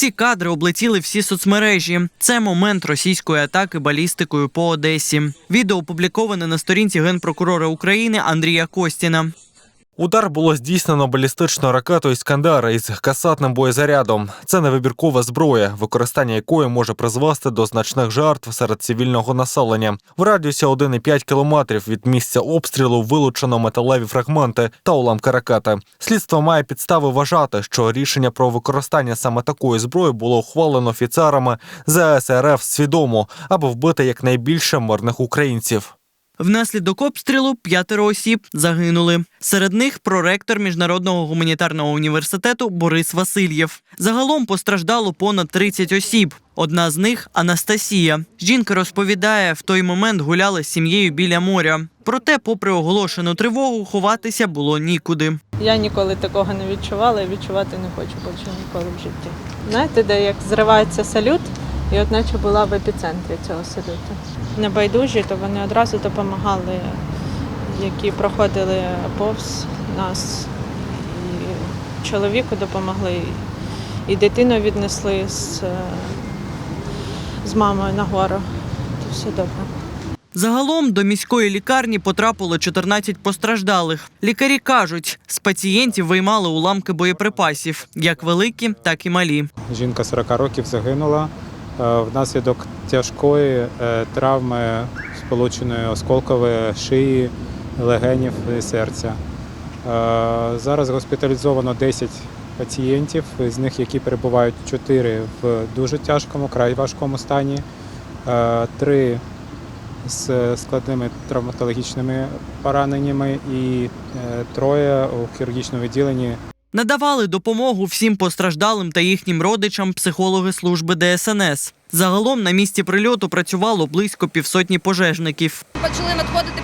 Ці кадри облетіли всі соцмережі. Це момент російської атаки балістикою по Одесі. Відео опубліковане на сторінці генпрокурора України Андрія Костіна. Удар було здійснено балістичною ракетою Іскандер із касатним боєзарядом. Це невибіркова зброя, використання якої може призвести до значних жертв серед цивільного населення. В радіусі 1,5 кілометрів від місця обстрілу вилучено металеві фрагменти та уламки ракети. Слідство має підстави вважати, що рішення про використання саме такої зброї було ухвалено офіцерами ЗС РФ свідомо, аби вбити якнайбільше мирних українців. Внаслідок обстрілу п'ятеро осіб загинули. Серед них проректор міжнародного гуманітарного університету Борис Васильєв. Загалом постраждало понад 30 осіб. Одна з них Анастасія. Жінка розповідає, в той момент гуляла з сім'єю біля моря. Проте, попри оголошену тривогу, ховатися було нікуди. Я ніколи такого не відчувала і відчувати не хочу більше ніколи в житті. Знаєте, де як зривається салют, і от наче була в епіцентрі цього салюту. Небайдужі, то вони одразу допомагали, які проходили повз нас. І чоловіку допомогли, і дитину віднесли з, з мамою на гору. То все добре. Загалом до міської лікарні потрапило 14 постраждалих. Лікарі кажуть, з пацієнтів виймали уламки боєприпасів, як великі, так і малі. Жінка 40 років загинула внаслідок тяжкої е, травми, сполученої осколкової шиї, легенів і серця. Е, Зараз госпіталізовано 10 пацієнтів, з них які перебувають 4 в дуже тяжкому, край важкому стані, 3 з складними травматологічними пораненнями і е, троє у хірургічному відділенні Надавали допомогу всім постраждалим та їхнім родичам психологи служби ДСНС. Загалом на місці прильоту працювало близько півсотні пожежників. Почали надходити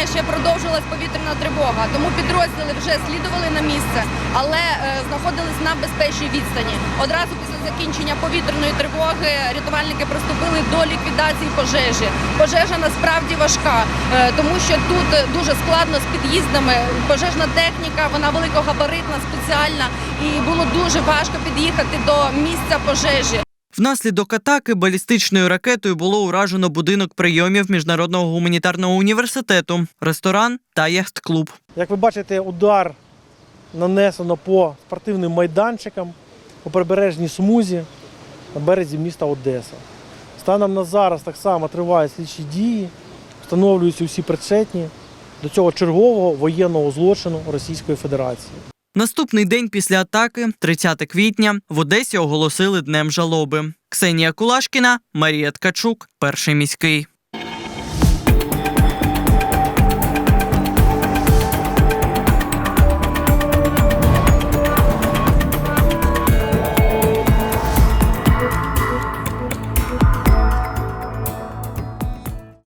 повідомлення, ще продовжилась повітряна тривога. Тому підрозділи вже слідували на місце, але е, знаходились на безпечній відстані. Одразу після закінчення повітряної тривоги рятувальники приступили до ліквідації пожежі. Пожежа насправді важка, е, тому що тут дуже складно з під'їздами. Пожежна техніка, вона великогабаритна, спеціальна, і було дуже важко під'їхати до місця пожежі. Внаслідок атаки балістичною ракетою було уражено будинок прийомів міжнародного гуманітарного університету, ресторан та яхт-клуб. Як ви бачите, удар нанесено по спортивним майданчикам по прибережній смузі на березі міста Одеса. Станом на зараз так само тривають слідчі дії, встановлюються усі причетні до цього чергового воєнного злочину Російської Федерації. Наступний день після атаки, 30 квітня, в Одесі оголосили днем жалоби. Ксенія Кулашкіна, Марія Ткачук, перший міський.